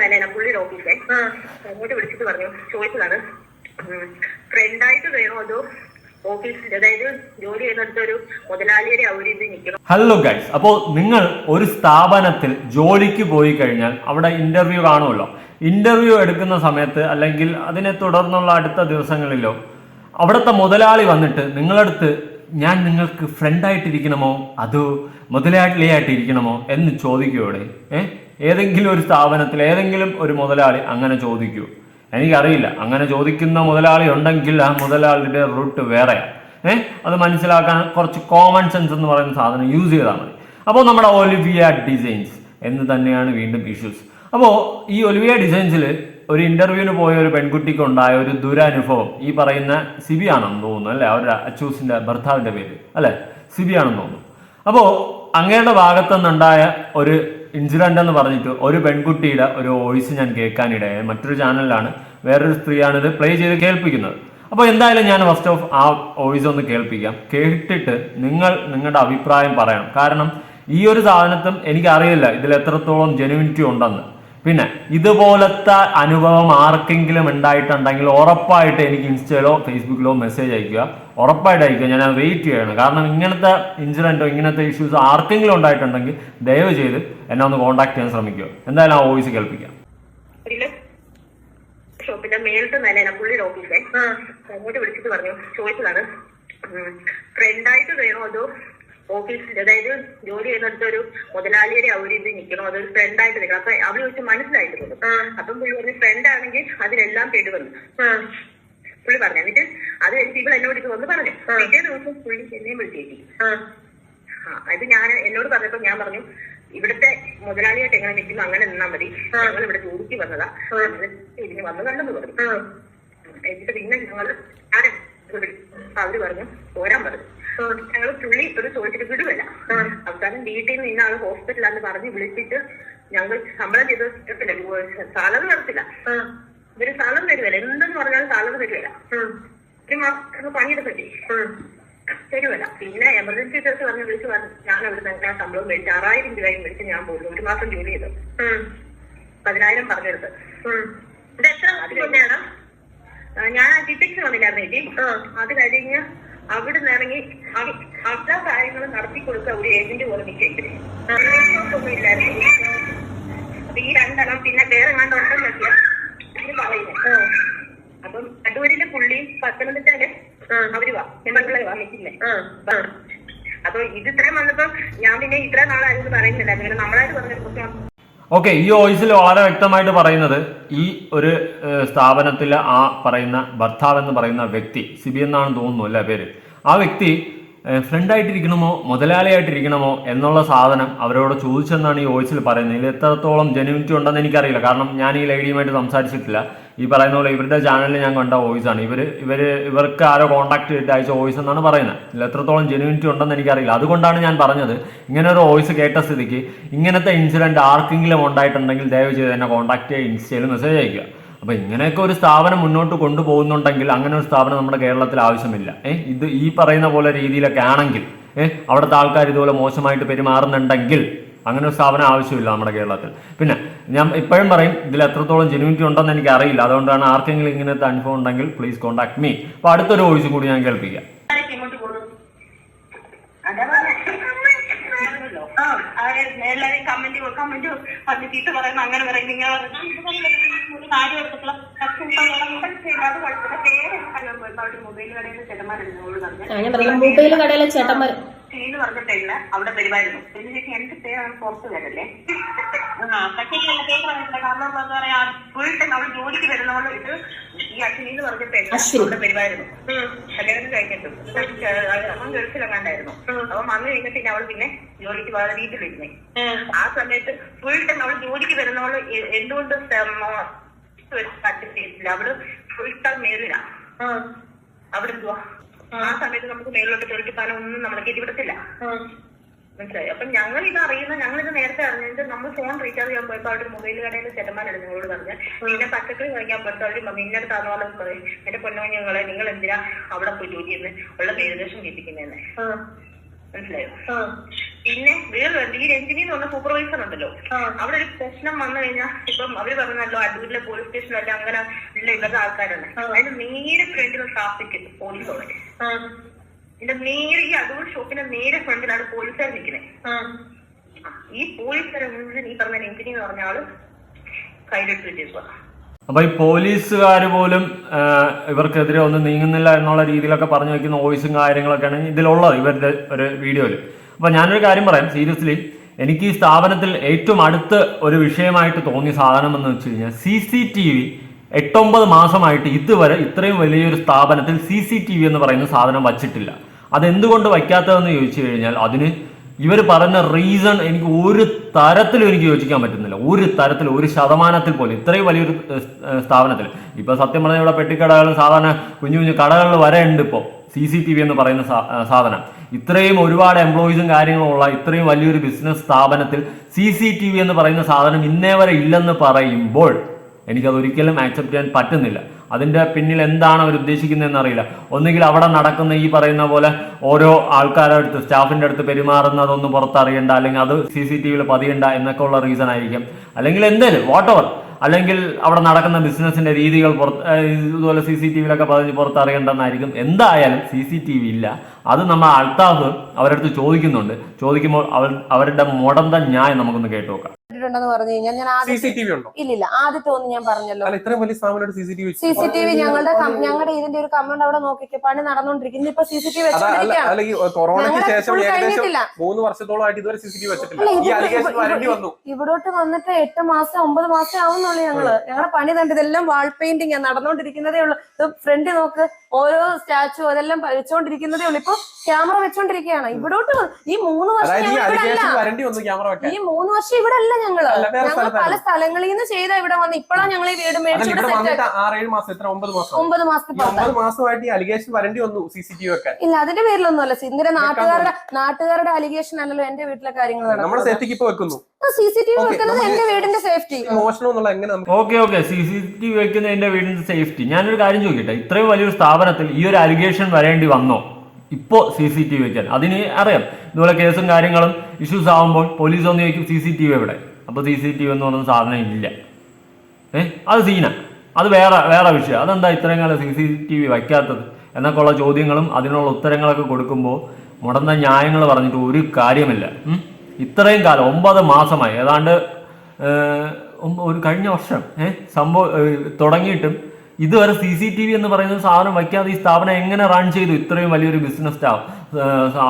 നിലയില പുള്ളിയുടെ ഓഫീസേ അങ്ങോട്ട് വിളിച്ചിട്ട് പറഞ്ഞു. ചോദിച്ചതാണ്. ഫ്രണ്ടായിട്ട് വേണോ അതോ ഹലോ ഗൈസ് അപ്പോൾ നിങ്ങൾ ഒരു സ്ഥാപനത്തിൽ ജോലിക്ക് പോയി കഴിഞ്ഞാൽ അവിടെ ഇന്റർവ്യൂ കാണുമല്ലോ. ഇന്റർവ്യൂ എടുക്കുന്ന സമയത്ത് അല്ലെങ്കിൽ അതിനെ തുടർന്നുള്ള അടുത്ത ദിവസങ്ങളിലോ അവിടുത്തെ മുതലാളി വന്നിട്ട് നിങ്ങളടുത്ത് ഞാൻ നിങ്ങൾക്ക് ഫ്രണ്ടായിട്ടിരിക്കണമോ അതോ മുതലാളിയായിട്ടിരിക്കണമോ എന്ന് ചോദിക്കുകയോടെ ഏ? ഏതെങ്കിലും ഒരു സ്ഥാപനത്തിൽ ഏതെങ്കിലും ഒരു മുതലാളി അങ്ങനെ ചോദിക്കൂ. എനിക്കറിയില്ല. അങ്ങനെ ചോദിക്കുന്ന മുതലാളി ഉണ്ടെങ്കിൽ ആ മുതലാളിയുടെ റൂട്ട് വേറെ. ഏഹ് അത് മനസ്സിലാക്കാൻ കുറച്ച് കോമൺ സെൻസ് എന്ന് പറയുന്ന സാധനം യൂസ് ചെയ്താൽ മതി. അപ്പോൾ നമ്മുടെ ഒലിവിയ ഡിസൈൻസ് എന്ന് തന്നെയാണ് വീണ്ടും ഇഷ്യൂസ് അപ്പോൾ ഈ ഒലിവിയ ഡിസൈൻസിൽ ഒരു ഇന്റർവ്യൂവിന് പോയ ഒരു പെൺകുട്ടിക്ക് ഉണ്ടായ ഒരു ദുരനുഭവം ഈ പറയുന്ന സിബി ആണെന്ന് തോന്നുന്നു അല്ലെ? അവരുടെ അച്ചൂസിന്റെ ഭർത്താവിന്റെ പേര്. അല്ലേ? സിബി ആണെന്ന് തോന്നുന്നു. അപ്പോൾ അങ്ങയുടെ ഭാഗത്തു നിന്നുണ്ടായ ഒരു ഇൻസിഡന്റ് എന്ന് പറഞ്ഞിട്ട് ഒരു പെൺകുട്ടിയുടെ ഒരു വോയിസ് ഞാൻ കേൾക്കാനിടയായി. മറ്റൊരു ചാനലിലാണ് വേറൊരു സ്ത്രീയാണ് ഇത് പ്ലേ ചെയ്ത് കേൾപ്പിക്കുന്നത്. അപ്പോൾ എന്തായാലും ഞാൻ ഫസ്റ്റ് ഓഫ് ആ വോയിസ് ഒന്ന് കേൾപ്പിക്കാം. കേട്ടിട്ട് നിങ്ങൾ നിങ്ങളുടെ അഭിപ്രായം പറയണം. കാരണം ഈ ഒരു സാധനത്തും എനിക്കറിയില്ല ഇതിൽ എത്രത്തോളം ജെനുവിനിറ്റി ഉണ്ടെന്ന്. പിന്നെ ഇതുപോലത്തെ അനുഭവം ആർക്കെങ്കിലും ഉണ്ടായിട്ടുണ്ടെങ്കിൽ ഉറപ്പായിട്ട് എനിക്ക് ഇൻസ്റ്റയിലോ ഫേസ്ബുക്കിലോ മെസ്സേജ് അയക്കുക ഉറപ്പായിട്ട് അയക്കുക ഞാൻ അത് വെയിറ്റ് ചെയ്യണം. കാരണം ഇങ്ങനത്തെ ഇൻസിഡന്റോ ഇങ്ങനത്തെ ഇഷ്യൂസ് ആർക്കെങ്കിലും ഉണ്ടായിട്ടുണ്ടെങ്കിൽ ദയവ് ചെയ്ത് എന്നെ ഒന്ന് കോൺടാക്ട് ചെയ്യാൻ ശ്രമിക്കുക. എന്തായാലും ആ വോയിസ് കേൾപ്പിക്കാം. ഷോപ്പിന്റെ പുള്ളിയുടെ ഓഫീസേ അങ്ങോട്ട് വിളിച്ചിട്ട് പറഞ്ഞു. ചോദിച്ചതാണ്. ഫ്രണ്ടായിട്ട് വേണോ അതോ ഓഫീസിൽ അതായത് ജോലി ചെയ്യുന്നിടത്ത് ഒരു മുതലാളിയുടെ ഒരു ഇത് നിൽക്കണം അതൊരു ഫ്രണ്ടായിട്ട് നിൽക്കണം. അപ്പൊ അവർ ചോദിച്ചു മനസ്സിലായിട്ട് അപ്പം പുള്ളി പറഞ്ഞു ഫ്രണ്ട് ആണെങ്കിൽ അതിലെല്ലാം പെടുവന്നു പുള്ളി പറഞ്ഞു. എന്നിട്ട് അത് എനിക്ക് ഇവൾ എന്നോട് ഇത് വന്ന് പറഞ്ഞു. പിറ്റേ ദിവസം പുള്ളി എന്നെയും വിളിച്ചേക്കി ആ. അത് ഞാൻ എന്നോട് പറഞ്ഞപ്പോ ഞാൻ പറഞ്ഞു ഇവിടുത്തെ മുതലാളിയായിട്ട് എങ്ങനെ നിൽക്കുന്നു? അങ്ങനെ നിന്നാ മതി. ഞങ്ങൾ ഇവിടെ ജോലിക്ക് വന്നതാ. ഇതിന് വന്നു കണ്ടെന്ന് പറഞ്ഞു. എന്നിട്ട് പിന്നെ ഞങ്ങൾ അവർ പറഞ്ഞു പോരാൻ പറഞ്ഞു. ഞങ്ങൾ പുള്ളി ഒരു ചോദിച്ചിട്ട് വിടുവല്ല അവസാനം വീട്ടിൽ നിന്ന് ഇന്ന ആൾ ഹോസ്പിറ്റലാന്ന് പറഞ്ഞ് വിളിച്ചിട്ട് ഞങ്ങൾ ശമ്പളം ചെയ്ത് സാലറി തരത്തില്ല ഇവർ സാലറി തരുവല്ല? എന്തെന്ന് പറഞ്ഞാലും സാലറി തരുവല്ല. ഒരു മാസം പണിയെടുക്കട്ടെ തരുവല്ല. പിന്നെ എമർജൻസി ടെസ്റ്റ് പറഞ്ഞ് വിളിച്ച് ഞാൻ അവിടെ തന്നെ ശമ്പളം മേടിച്ച് ആറായിരം രൂപയും മേടിച്ച് ഞാൻ പോകുന്നു ഒരു മാസം ജോലി ചെയ്തു. പതിനായിരം പറഞ്ഞെടുത്ത്. ഇത് എത്ര മുന്നെയാണ് ഞാൻ ആ ഡിറ്റക്ഷൻ വന്നില്ലായിരുന്നു ചേച്ചി അത് കഴിഞ്ഞ് അവിടുന്ന് ഇറങ്ങി അവിടെ കാര്യങ്ങൾ നടത്തി കൊടുക്കുക ഒരു ഏജന്റ് പോലെ ഒന്നും ഇല്ലായിരുന്നു അപ്പൊ ഈ രണ്ടെണ്ണം പിന്നെ വേറെ കണ്ട ഉണ്ടെന്നൊക്കെ പറയുന്നത് അപ്പം അടൂരിലെ പുള്ളി പത്തനംതിട്ടയിൽ അവർ വാ. പെൺപിള്ളേ വാ നിൽക്കുന്നേ അപ്പൊ ഇത് ഇത്രയും വന്നപ്പോ ഞാൻ പിന്നെ ഇത്ര നാളായിരുന്നു പറയുന്നില്ല. അങ്ങനെ നമ്മളായിട്ട് പറഞ്ഞ ഓക്കെ ഈ വോയിസിൽ വളരെ വ്യക്തമായിട്ട് പറയുന്നത് ഈ ഒരു സ്ഥാപനത്തിലെ ആ പറയുന്ന ഭർത്താവ് എന്ന് പറയുന്ന വ്യക്തി സിബി എന്നാണ് തോന്നുന്നു അല്ലേ പേര്? ആ വ്യക്തി ഫ്രണ്ടായിട്ടിരിക്കണമോ മുതലാളിയായിട്ടിരിക്കണമോ എന്നുള്ള സാധനം അവരോട് ചോദിച്ചെന്നാണ് ഈ വോയിസിൽ പറയുന്നത്. ഇതിൽ എത്രത്തോളം ജെനുവിറ്റി ഉണ്ടെന്ന് എനിക്കറിയില്ല. കാരണം ഞാൻ ഈ ലേഡിയുമായിട്ട് സംസാരിച്ചിട്ടില്ല. ഈ പറയുന്ന പോലെ ഇവരുടെ ചാനലിൽ ഞാൻ കണ്ട വോയിസ് ആണ്. ഇവർ ഇവർ ഇവർക്ക് ആരോ കോൺടാക്ട് ചെയ്തിട്ട് അയച്ച വോയിസ് എന്നാണ് പറയുന്നത്. ഇതിൽ എത്രത്തോളം ജെനുവിനിറ്റി ഉണ്ടെന്ന് എനിക്കറിയില്ല. അതുകൊണ്ടാണ് ഞാൻ പറഞ്ഞത് ഇങ്ങനെ ഒരു വോയിസ് കേട്ട സ്ഥിതിക്ക് ഇങ്ങനത്തെ ഇൻസിഡന്റ് ആർക്കെങ്കിലും ഉണ്ടായിട്ടുണ്ടെങ്കിൽ ദയവ് ചെയ്ത് എന്നെ കോൺടാക്ട് ചെയ്യുക ഇൻസ്റ്റയിൽ മെസ്സേജ് അയക്കുക അപ്പോൾ ഇങ്ങനെയൊക്കെ ഒരു സ്ഥാപനം മുന്നോട്ട് കൊണ്ടുപോകുന്നുണ്ടെങ്കിൽ അങ്ങനെ ഒരു സ്ഥാപനം നമ്മുടെ കേരളത്തിൽ ആവശ്യമില്ല. ഏഹ് ഇത് ഈ പറയുന്ന പോലെ രീതിയിലൊക്കെ ആണെങ്കിൽ ഏഹ് അവിടുത്തെ ആൾക്കാർ ഇതുപോലെ മോശമായിട്ട് പെരുമാറുന്നുണ്ടെങ്കിൽ അങ്ങനെ ഒരു സ്ഥാപനം ആവശ്യമില്ല നമ്മുടെ കേരളത്തിൽ. പിന്നെ ഞാൻ ഇപ്പോഴും പറയും ഇതിൽ എത്രത്തോളം ജെനുവിനിറ്റി ഉണ്ടെന്ന് എനിക്ക് അറിയില്ല അതുകൊണ്ടാണ് ആർക്കെങ്കിലും ഇങ്ങനത്തെ അനുഭവം ഉണ്ടെങ്കിൽ പ്ലീസ് കോൺടാക്ട് മീ അപ്പൊ അടുത്തൊരു വോയിസ് കൂടി ഞാൻ കേൾപ്പിക്കാം. എല്ലാവരും കമന്റ് കമന്റ് അത് ചീത്ത പറയുന്നു അങ്ങനെ പറയുന്നു ഇങ്ങനെ പറയുന്നു ഒരു കാര്യം എടുത്തിട്ടുള്ള മൊബൈൽ കടയിലെ ചെലമാരുണ്ട് പറഞ്ഞു ഞാൻ പറഞ്ഞ മൊബൈൽ കടയിലെ ചേട്ടന്മാർ എന്ന് പറഞ്ഞിട്ടില്ല അവിടെ വരുമായിരുന്നു. പിന്നെ ചേച്ചി എന്റെ പേരാണ് പുറത്ത് വരല്ലേ? ആ പക്ഷേ ഈ പേര് പറഞ്ഞിട്ടില്ല കാരണം എന്താ പറയാ ഫുൾ ടൈം അവൾ ജോലിക്ക് വരുന്നവൾ ഇത് ഈ അശ്വിനി എന്ന്. അവിടെ വരുമായിരുന്നു. കല്യാണത്തിന് കഴിഞ്ഞിട്ടും അവൻ ഗൾഫിലെങ്ങാണ്ടായിരുന്നു. അപ്പൊ വന്നു കഴിഞ്ഞിട്ട് പിന്നെ അവൾ പിന്നെ ജോലിക്ക് പോകാതെ വീട്ടിലിരുന്നേ ആ സമയത്ത് ഫുൾ ടൈം അവൾ ജോലിക്ക് വരുന്നവൾ എന്തുകൊണ്ട് അവൾ ഫുൾ ടൈം മേലില്ല അവിടെ എന്തുവാ ആ സമയത്ത് നമുക്ക് മേലോട്ട് പോകാൻ ഒന്നും നമ്മളെ കയറ്റി വിടത്തില്ല മനസ്സിലായി? അപ്പൊ ഞങ്ങൾ ഇത് അറിയുന്ന ഞങ്ങൾ ഇത് നേരത്തെ അറിഞ്ഞിട്ട് നമ്മൾ ഫോൺ റീചാർജ് ചെയ്യാൻ പോയപ്പോ അവിടെ മൊബൈൽ കടയിൽ ചെറുമാനാണ് നിങ്ങളോട് പറഞ്ഞത്. പിന്നെ പച്ചക്കറി വാങ്ങിക്കാൻ പോയപ്പോ അവർ മിന്നർ താന്നോളം പറയും എന്റെ പൊന്നുകുഞ്ഞുങ്ങളെ നിങ്ങൾ എന്തിനാ അവിടെ പോയി ജോലി ചെയ്യുന്നത് ഉള്ള പേരുദോഷം കേൾപ്പിക്കുന്നതെന്ന് മനസ്സിലായോ? പിന്നെ വേറെ ഈ രഞ്ജിനി എന്ന് പറഞ്ഞ സൂപ്പർവൈസർ ഉണ്ടല്ലോ. അവിടെ ഒരു പ്രശ്നം വന്നു കഴിഞ്ഞാൽ ഇപ്പം അവർ പറഞ്ഞല്ലോ അടൂരിലെ പോലീസ് സ്റ്റേഷനിലല്ല അങ്ങനെ ഉള്ള ഇള്ളത് ആൾക്കാരാണ്. അതിന് നേരെ ഫ്രണ്ടിൽ ട്രാഫിക് പോലീസുള്ളത് ഇതിന്റെ നേരെ ഈ അടൂർ ഷോപ്പിന്റെ നേരെ ഫ്രണ്ടിലാണ് പോലീസുകാർ നിൽക്കുന്നത്. ഈ പോലീസുകാരെ മുഴുവൻ ഈ പറഞ്ഞ രഞ്ജിനി എന്ന് പറഞ്ഞ ആൾ കയ്യിലെടുത്ത് വെച്ചേക്കുക അപ്പൊ ഈ പോലീസുകാർ പോലും ഇവർക്കെതിരെ ഒന്നും നീങ്ങുന്നില്ല എന്നുള്ള രീതിയിലൊക്കെ പറഞ്ഞു വെക്കുന്ന വോയിസും കാര്യങ്ങളൊക്കെയാണ് ഇതിലുള്ളത് ഇവരുടെ ഒരു വീഡിയോയിൽ അപ്പൊ ഞാനൊരു കാര്യം പറയാം സീരിയസ്ലി എനിക്ക് ഈ സ്ഥാപനത്തിൽ ഏറ്റവും അടുത്ത് ഒരു വിഷയമായിട്ട് തോന്നിയ സാധനം എന്ന് വെച്ച് കഴിഞ്ഞാൽ സി സി ടി വി എട്ടൊമ്പത് മാസമായിട്ട് ഇതുവരെ ഇത്രയും വലിയൊരു സ്ഥാപനത്തിൽ സി സി ടി വി എന്ന് പറയുന്ന സാധനം വച്ചിട്ടില്ല. അതെന്തുകൊണ്ട് വയ്ക്കാത്തതെന്ന് ചോദിച്ചു കഴിഞ്ഞാൽ അതിന് ഇവർ പറഞ്ഞ റീസൺ എനിക്ക് ഒരു തരത്തിലും എനിക്ക് യോജിക്കാൻ പറ്റുന്നില്ല. ഒരു തരത്തിൽ ഒരു ശതമാനത്തിൽ പോലും. ഇത്രയും വലിയൊരു സ്ഥാപനത്തിൽ. ഇപ്പൊ സത്യം പറഞ്ഞാൽ ഇവിടെ പെട്ടിക്കടകൾ സാധാരണ കുഞ്ഞു കുഞ്ഞു കടകളിൽ വരെ ഉണ്ട് ഇപ്പോൾ സി സി ടി വി എന്ന് പറയുന്ന സാധനം. ഇത്രയും ഒരുപാട് എംപ്ലോയീസും കാര്യങ്ങളും ഉള്ള ഇത്രയും വലിയൊരു ബിസിനസ് സ്ഥാപനത്തിൽ സി സി ടി വി എന്ന് പറയുന്ന സാധനം ഇന്നേ വരെ ഇല്ലെന്ന് പറയുമ്പോൾ എനിക്കത് ഒരിക്കലും ആക്സെപ്റ്റ് ചെയ്യാൻ പറ്റുന്നില്ല. അതിന്റെ പിന്നിൽ എന്താണ് അവർ ഉദ്ദേശിക്കുന്നതെന്ന് അറിയില്ല. ഒന്നുകിൽ അവിടെ നടക്കുന്ന ഈ പറയുന്ന പോലെ ഓരോ ആൾക്കാരുടെ അടുത്ത് സ്റ്റാഫിന്റെ അടുത്ത് പെരുമാറുന്നതൊന്നും പുറത്തറിയണ്ട അല്ലെങ്കിൽ അത് സി സി ടി വിയിൽ പതിയണ്ട എന്നൊക്കെ ഉള്ള റീസൺ ആയിരിക്കും. അല്ലെങ്കിൽ എന്തേലും വാട്ട് അല്ലെങ്കിൽ അവിടെ നടക്കുന്ന ബിസിനസിന്റെ രീതികൾ പുറത്ത് ഇതുപോലെ സി സി ടി വിയിലൊക്കെ പതിഞ്ഞ് പുറത്തറിയണ്ടെന്നായിരിക്കും. എന്തായാലും സി സി ടി വി ഇല്ല. അത് നമ്മൾ അൾത്താഫ് അവരടുത്ത് ചോദിക്കുന്നുണ്ട്. ചോദിക്കുമ്പോൾ അവർ അവരുടെ മുടന്ത ന്യായം നമുക്കൊന്ന് കേട്ടു നോക്കാം. പറഞ്ഞു കഴിഞ്ഞാൽ ഞാൻ ഉണ്ടോ? ഇല്ലില്ല ആദ്യത്തെ ഒന്ന് ഞാൻ പറഞ്ഞല്ലോ. അല്ല ഇത്രയും വലിയ സ്ഥാപനം C C T V C C T V ഞങ്ങളുടെ കം- ഞങ്ങളുടെ ഇതിന്റെ ഒരു കമ്പൗണ്ട് അവിടെ നോക്കിക്കോ പണി നടന്നുകൊണ്ടിരിക്കുന്നു ഇപ്പൊ സി സി ടി വി അല്ല വെച്ചോണ്ടിരിക്കുകയാണ്. അല്ല ഈ കൊറോണയ്ക്ക് ഞങ്ങളുടെ ശേഷം full ഏകദേശം കഴിഞ്ഞിട്ടില്ല. മൂന്ന് വർഷത്തോളമായിട്ട് ഇതുവരെ സി സി ടി വി വെച്ചിട്ടില്ല. ഈ ഇവിടെ- അലിഗേഷൻ വരേണ്ടി വന്നു. ഇവിടോട്ട് വന്നിട്ട് എട്ട് മാസം ഒമ്പത് മാസം ആവുന്നുള്ളൂ ഞങ്ങൾ. ഞങ്ങളുടെ പണി കണ്ട് ഇതെല്ലാം വാൾ പെയിന്റിങ് നടന്നുകൊണ്ടിരിക്കുന്നതേ ഉള്ളൂ. ഇത് ഫ്രണ്ട് നോക്ക്. ഓരോ സ്റ്റാച്ചു അതെല്ലാം വെച്ചോണ്ടിരിക്കുന്നതേ ഉള്ളൂ. ഇപ്പൊ ക്യാമറ വെച്ചോണ്ടിരിക്കുകയാണ് ഇവിടോട്ട് ഈ മൂന്ന് വർഷം ഈ ഞങ്ങൾ ഇവിടെ അലിഗേഷൻ അല്ല. വരേണ്ടി വന്നു ക്യാമറ വെക്കാൻ. ഈ മൂന്ന് വർഷം ഇവിടെ അല്ല ഞങ്ങൾ. ഞങ്ങൾ പല. സ്ഥലങ്ങളിൽ നിന്ന് ചെയ്താ ഇവിടെ വന്ന്. ഇപ്പോഴാണ് ഞങ്ങൾ ഈ വീട് അല്ല മേടിച്ച് ഇവിടെ ഇവിടെ സെറ്റ് വന്നിട്ട് ആറേഴ് മാസം എത്ര? ഒമ്പത് മാസം. ഒമ്പത് മാസത്തിൽ ഈ മാസമായിട്ട് ഈ അലിഗേഷൻ വരേണ്ടി വന്നു സി സി ടി വി വെക്കാൻ. ഇല്ല അതിന്റെ പേരിലൊന്നും അല്ല ഇന്ദിര നാട്ടുകാരുടെ നാട്ടുകാരുടെ അലിഗേഷൻ അല്ലല്ലോ എന്റെ വീട്ടിലെ കാര്യങ്ങൾ നമ്മുടെ സേഫ്റ്റിക്ക് ഇപ്പൊ വെക്കുന്നു. സി സി ടി വി വെക്കുന്നത് എന്റെ വീടിന്റെ സേഫ്റ്റി മോഷണം എന്നുള്ള എങ്ങനെ നമുക്ക് okay okay C C T V വെക്കുന്നതിന്റെ വീടിന്റെ സേഫ്റ്റി ഞാനൊരു കാര്യം ചോദിക്കട്ടെ? ഇത്രയും വലിയൊരു സ്ഥാപനത്തിൽ ഈ ഒരു അലിഗേഷൻ വരേണ്ടി വന്നോ? ഇപ്പോ സി സി ടി വി വെക്കാൻ അതിന് അറിയാം. ഇതുപോലെ കേസും കാര്യങ്ങളും ഇഷ്യൂസ് ആകുമ്പോൾ പോലീസ് ഒന്ന് ചോദിക്കും സി സി ടി വി എവിടെ? അപ്പോൾ സി സി ടി വി എന്ന് പറയുന്ന സാധനം ഇല്ല. ഏ? അത് സീന അത് വേറെ വേറെ വിഷയം. അതെന്താ ഇത്രയും കാലം സി സി ടി വി വയ്ക്കാത്തത്? എന്നൊക്കെയുള്ള ചോദ്യങ്ങളും അതിനുള്ള ഉത്തരങ്ങളൊക്കെ കൊടുക്കുമ്പോൾ മുടന്ന ന്യായങ്ങൾ പറഞ്ഞിട്ട് ഒരു കാര്യമില്ല? ഇത്രയും കാലം ഒമ്പത് മാസമായി. ഏതാണ്ട് ഒരു കഴിഞ്ഞ വർഷം ഏഹ് സംഭവം തുടങ്ങിയിട്ടും ഇതുവരെ സി സി ടി വി എന്ന് പറയുന്ന സാധനം വയ്ക്കാതെ ഈ സ്ഥാപനം എങ്ങനെ റൺ ചെയ്തു? ഇത്രയും വലിയൊരു ബിസിനസ് സ്റ്റാഫ്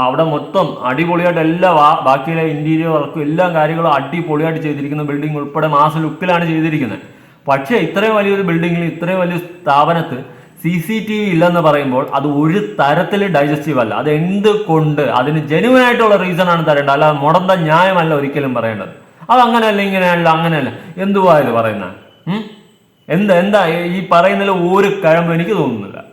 അവിടെ മൊത്തം അടിപൊളിയായിട്ട് എല്ലാ ബാക്കിയുള്ള ഇന്റീരിയർ വർക്കും എല്ലാ കാര്യങ്ങളും അടിപൊളിയായിട്ട് ചെയ്തിരിക്കുന്ന. ബിൽഡിംഗ് ഉൾപ്പെടെ മാസ ലുക്കിലാണ് ചെയ്തിരിക്കുന്നത്. പക്ഷേ ഇത്രയും വലിയൊരു ബിൽഡിങ്ങിൽ ഇത്രയും വലിയ സ്ഥാപനത്ത് സി സി ടി വി ഇല്ലെന്ന് പറയുമ്പോൾ അത് ഒരു തരത്തിൽ ഡൈജസ്റ്റീവ് അല്ല. അത് എന്തുകൊണ്ട്? അതിന് ജെനുവൻ ആയിട്ടുള്ള റീസൺ ആണ് തരേണ്ടത്. അല്ലാതെ മുടന്ത ന്യായമല്ല ഒരിക്കലും പറയേണ്ടത്. അത് അങ്ങനെയല്ല ഇങ്ങനെയല്ല അങ്ങനെയല്ല. എന്തുവാ ഇത് പറയുന്നത്? എന്താ എന്താ ഈ- പറയുന്നതിൽ ഒരു കഴമ്പ് എനിക്ക് തോന്നുന്നില്ല.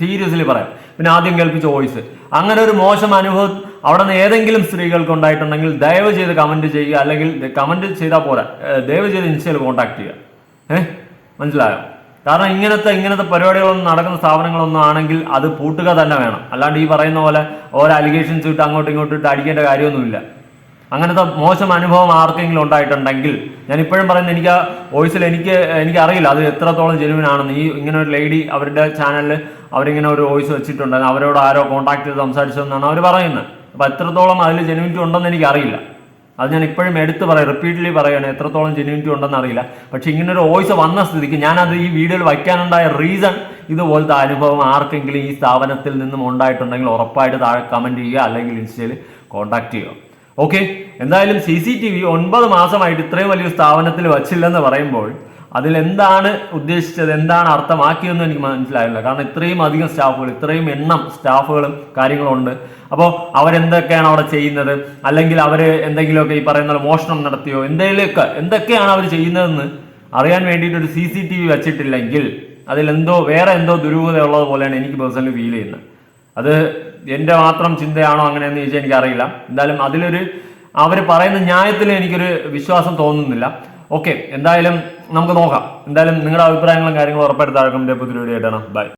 സീരിയസ്ലി പറയാം. പിന്നെ ആദ്യം കേൾപ്പിച്ച വോയിസ്. അങ്ങനെ ഒരു മോശം അനുഭവം അവിടെ നിന്ന് ഏതെങ്കിലും സ്ത്രീകൾക്ക് ഉണ്ടായിട്ടുണ്ടെങ്കിൽ ദയവ് ചെയ്ത് കമന്റ് ചെയ്യുക. അല്ലെങ്കിൽ കമന്റ് ചെയ്താൽ പോരാ. ദയവ് ചെയ്ത് ഇൻസ്റ്റയിൽ കോൺടാക്ട് ചെയ്യുക. ഏഹ് മനസ്സിലായോ? കാരണം ഇങ്ങനത്തെ ഇങ്ങനത്തെ പരിപാടികളൊന്നും നടക്കുന്ന സ്ഥാപനങ്ങളൊന്നും ആണെങ്കിൽ അത് പൂട്ടുക തന്നെ വേണം. അല്ലാണ്ട് ഈ പറയുന്ന പോലെ ഓരോ അലിഗേഷൻസ് ഇട്ട് അങ്ങോട്ടും ഇങ്ങോട്ടും ഇട്ട് അടിക്കേണ്ട കാര്യമൊന്നുമില്ല. അങ്ങനത്തെ മോശം അനുഭവം ആർക്കെങ്കിലും ഉണ്ടായിട്ടുണ്ടെങ്കിൽ ഞാൻ ഇപ്പോഴും പറയുന്നത് എനിക്ക് ആ വോയിസിൽ എനിക്ക് എനിക്ക് അറിയില്ല അത് എത്രത്തോളം ജെനുവിൻ ആണെന്ന്. ഈ ഇങ്ങനെ ഒരു ലേഡി അവരുടെ ചാനലിൽ അവരിങ്ങനെ ഒരു വോയിസ് വെച്ചിട്ടുണ്ട് അവരോട് ആരോ കോൺടാക്ട് ചെയ്ത് സംസാരിച്ചതെന്നാണ് അവർ പറയുന്നത്. അപ്പോൾ എത്രത്തോളം അതിൽ ജെനുവിനിറ്റി ഉണ്ടെന്ന് എനിക്കറിയില്ല അത് ഞാൻ ഇപ്പോഴും എടുത്ത് പറയാം റിപ്പീറ്റ്ലി പറയാണ് എത്രത്തോളം ജെന്യൂനിറ്റി ഉണ്ടെന്ന് അറിയില്ല. പക്ഷെ ഇങ്ങനെ ഒരു വോയിസ് വന്ന സ്ഥിതിക്ക് ഞാനത് ഈ വീഡിയോയിൽ വയ്ക്കാനുണ്ടായ റീസൺ ഇതുപോലത്തെ അനുഭവം ആർക്കെങ്കിലും ഈ സ്ഥാപനത്തിൽ നിന്നും ഉണ്ടായിട്ടുണ്ടെങ്കിൽ ഉറപ്പായിട്ട് താഴെ കമന്റ് ചെയ്യുക അല്ലെങ്കിൽ ഇൻസ്റ്റയിൽ കോൺടാക്ട് ചെയ്യുക. ഓക്കെ എന്തായാലും സി സി ടി വി ഒൻപത് മാസമായിട്ട് ഇത്രയും വലിയൊരു സ്ഥാപനത്തിൽ വച്ചില്ലെന്ന് പറയുമ്പോൾ അതിൽ എന്താണ് ഉദ്ദേശിച്ചത് എന്താണ് അർത്ഥമാക്കിയതെന്ന് എനിക്ക് മനസ്സിലായില്ല. കാരണം ഇത്രയും അധികം സ്റ്റാഫുകൾ ഇത്രയും എണ്ണം സ്റ്റാഫുകളും കാര്യങ്ങളും ഉണ്ട് അപ്പോൾ അവരെന്തൊക്കെയാണ് അവിടെ ചെയ്യുന്നത്? അല്ലെങ്കിൽ അവർ എന്തെങ്കിലുമൊക്കെ ഈ പറയുന്ന മോഷണം നടത്തിയോ? എന്തെങ്കിലുമൊക്കെ എന്തൊക്കെയാണ് അവർ ചെയ്യുന്നതെന്ന് അറിയാൻ വേണ്ടിയിട്ട് ഒരു സി സി ടി വി വെച്ചിട്ടില്ലെങ്കിൽ അതിലെന്തോ വേറെ എന്തോ ദുരൂഹത ഉള്ളത് പോലെയാണ് എനിക്ക് പേഴ്സണലി ഫീൽ ചെയ്യുന്നത്. അത് എന്റെ മാത്രം ചിന്തയാണോ അങ്ങനെയെന്ന് ചോദിച്ചാൽ എനിക്കറിയില്ല. എന്തായാലും അതിലൊരു അവർ പറയുന്ന ന്യായത്തിൽ എനിക്കൊരു വിശ്വാസം തോന്നുന്നില്ല. ഓക്കെ എന്തായാലും നമുക്ക് നോക്കാം. എന്തായാലും നിങ്ങളുടെ അഭിപ്രായങ്ങളും കാര്യങ്ങളും ഉറപ്പായിട്ട് താഴെ പുതിയ വീഡിയോ ആയിട്ടാണ് ബൈ